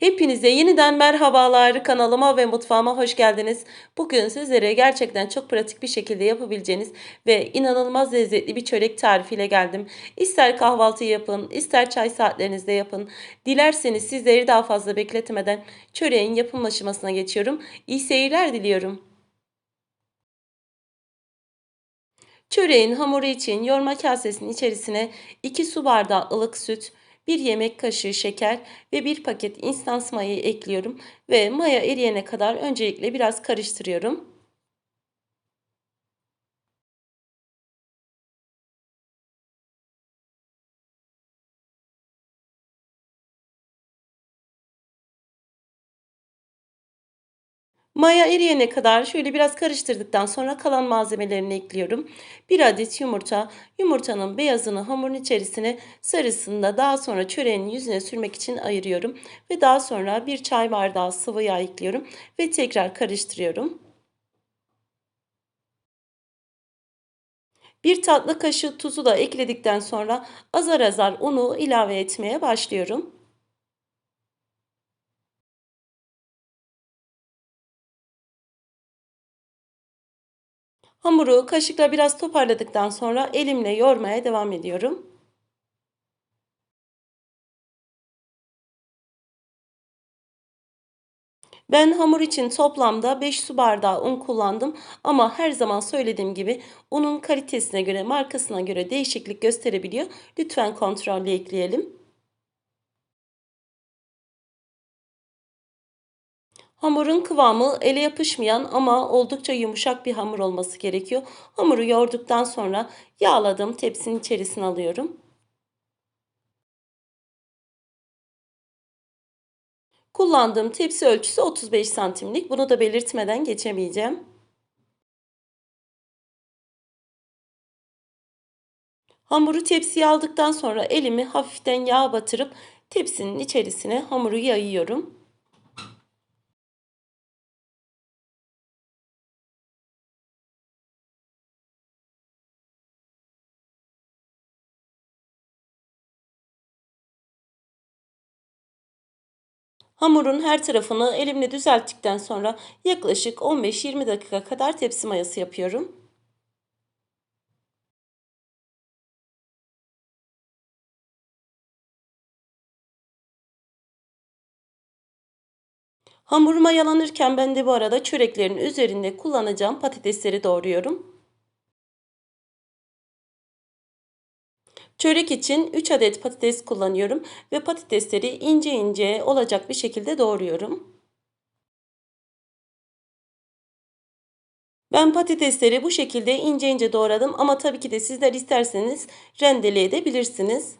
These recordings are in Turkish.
Hepinize yeniden merhabalar kanalıma ve mutfağıma hoş geldiniz. Bugün sizlere gerçekten çok pratik bir şekilde yapabileceğiniz ve inanılmaz lezzetli bir çörek tarifiyle geldim. İster kahvaltı yapın, ister çay saatlerinizde yapın. Dilerseniz sizleri daha fazla bekletmeden çöreğin yapım aşamasına geçiyorum. İyi seyirler diliyorum. Çöreğin hamuru için yoğurma kasesinin içerisine 2 su bardağı ılık süt, 1 yemek kaşığı şeker ve 1 paket instans mayayı ekliyorum ve maya eriyene kadar öncelikle biraz karıştırıyorum. Maya eriyene kadar şöyle biraz karıştırdıktan sonra kalan malzemelerini ekliyorum. 1 adet yumurta, yumurtanın beyazını hamurun içerisine sarısını da daha sonra çöreğin yüzüne sürmek için ayırıyorum. Ve daha sonra 1 çay bardağı sıvı yağ ekliyorum ve tekrar karıştırıyorum. 1 tatlı kaşığı tuzu da ekledikten sonra azar azar unu ilave etmeye başlıyorum. Hamuru kaşıkla biraz toparladıktan sonra elimle yoğurmaya devam ediyorum. Ben hamur için toplamda 5 su bardağı un kullandım ama her zaman söylediğim gibi unun kalitesine göre, markasına göre değişiklik gösterebiliyor. Lütfen kontrollü ekleyelim. Hamurun kıvamı ele yapışmayan ama oldukça yumuşak bir hamur olması gerekiyor. Hamuru yoğurduktan sonra yağladığım tepsinin içerisine alıyorum. Kullandığım tepsi ölçüsü 35 santimlik. Bunu da belirtmeden geçemeyeceğim. Hamuru tepsiye aldıktan sonra elimi hafiften yağ batırıp tepsinin içerisine hamuru yayıyorum. Hamurun her tarafını elimle düzelttikten sonra yaklaşık 15-20 dakika kadar tepsi mayası yapıyorum. Hamur mayalanırken ben de bu arada çöreklerin üzerinde kullanacağım patatesleri doğruyorum. Çörek için 3 adet patates kullanıyorum ve patatesleri ince ince olacak bir şekilde doğruyorum. Ben patatesleri bu şekilde ince ince doğradım ama tabii ki de sizler isterseniz rendele edebilirsiniz.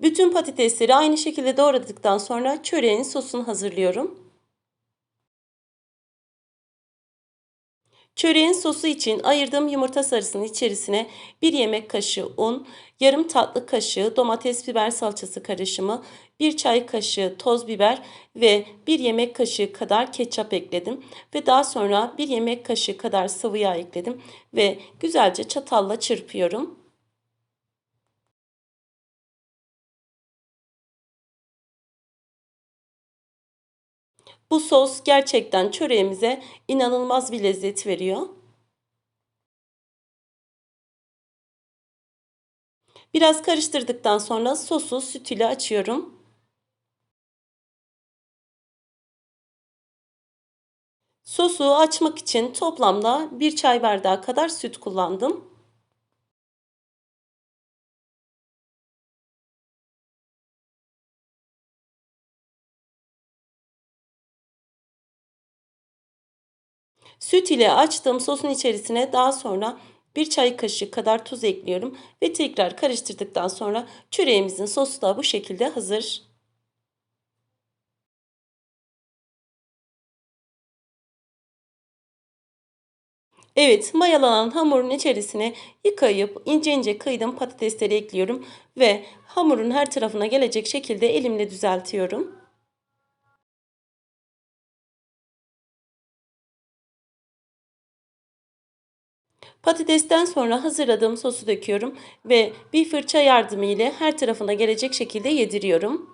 Bütün patatesleri aynı şekilde doğradıktan sonra çöreğin sosunu hazırlıyorum. Çöreğin sosu için ayırdığım yumurta sarısının içerisine 1 yemek kaşığı un, yarım tatlı kaşığı domates biber salçası karışımı, 1 çay kaşığı toz biber ve 1 yemek kaşığı kadar ketçap ekledim. Ve daha sonra 1 yemek kaşığı kadar sıvı yağ ekledim ve güzelce çatalla çırpıyorum. Bu sos gerçekten çöreğimize inanılmaz bir lezzet veriyor. Biraz karıştırdıktan sonra sosu süt ile açıyorum. Sosu açmak için toplamda 1 çay bardağı kadar süt kullandım. Süt ile açtığım sosun içerisine daha sonra bir çay kaşığı kadar tuz ekliyorum ve tekrar karıştırdıktan sonra çöreğimizin sosu da bu şekilde hazır. Evet, mayalanan hamurun içerisine yıkayıp ince ince kıydığım patatesleri ekliyorum ve hamurun her tarafına gelecek şekilde elimle düzeltiyorum. Patatesten sonra hazırladığım sosu döküyorum ve bir fırça yardımı ile her tarafına gelecek şekilde yediriyorum.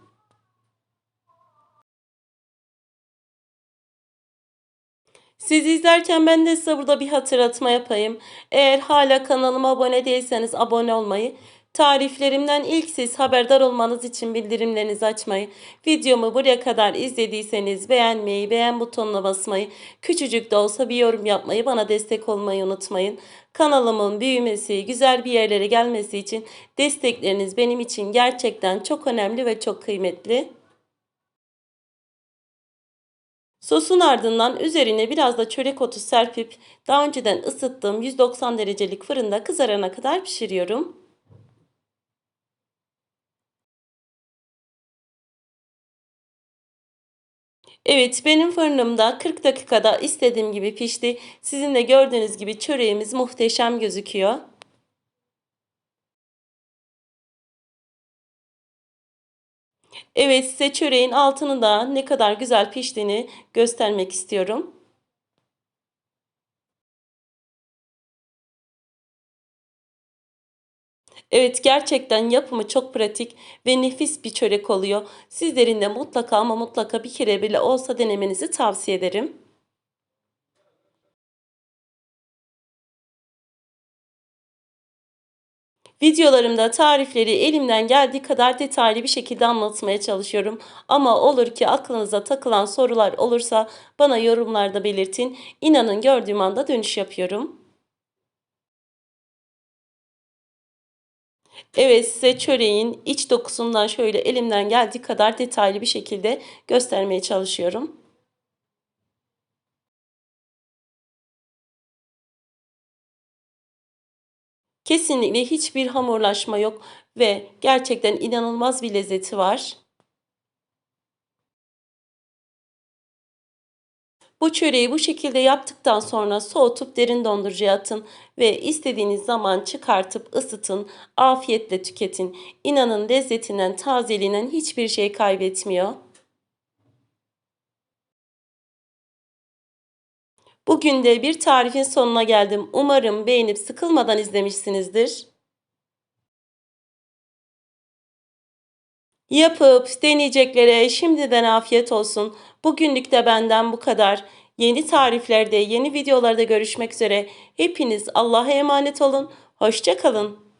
Sizi izlerken ben de size burada bir hatırlatma yapayım. Eğer hala kanalıma abone değilseniz abone olmayı, tariflerimden ilk siz haberdar olmanız için bildirimlerinizi açmayı, videomu buraya kadar izlediyseniz beğenmeyi, beğen butonuna basmayı, küçücük de olsa bir yorum yapmayı, bana destek olmayı unutmayın. Kanalımın büyümesi, güzel bir yerlere gelmesi için destekleriniz benim için gerçekten çok önemli ve çok kıymetli. Sosun ardından üzerine biraz da çörek otu serpip daha önceden ısıttığım 190 derecelik fırında kızarana kadar pişiriyorum. Evet benim fırınımda 40 dakikada istediğim gibi pişti. Sizin de gördüğünüz gibi çöreğimiz muhteşem gözüküyor. Evet size çöreğin altını da ne kadar güzel piştiğini göstermek istiyorum. Evet gerçekten yapımı çok pratik ve nefis bir çörek oluyor. Sizlerin de mutlaka ama mutlaka bir kere bile olsa denemenizi tavsiye ederim. Videolarımda tarifleri elimden geldiği kadar detaylı bir şekilde anlatmaya çalışıyorum. Ama olur ki aklınıza takılan sorular olursa bana yorumlarda belirtin. İnanın gördüğüm anda dönüş yapıyorum. Evet size çöreğin iç dokusundan şöyle elimden geldiği kadar detaylı bir şekilde göstermeye çalışıyorum. Kesinlikle hiçbir hamurlaşma yok ve gerçekten inanılmaz bir lezzeti var. Bu çöreği bu şekilde yaptıktan sonra soğutup derin dondurucuya atın ve istediğiniz zaman çıkartıp ısıtın, afiyetle tüketin. İnanın lezzetinden, tazeliğinden hiçbir şey kaybetmiyor. Bugün de bir tarifin sonuna geldim. Umarım beğenip sıkılmadan izlemişsinizdir. Yapıp deneyeceklere şimdiden afiyet olsun. Bugünlük de benden bu kadar. Yeni tariflerde, yeni videolarda görüşmek üzere. Hepiniz Allah'a emanet olun. Hoşça kalın.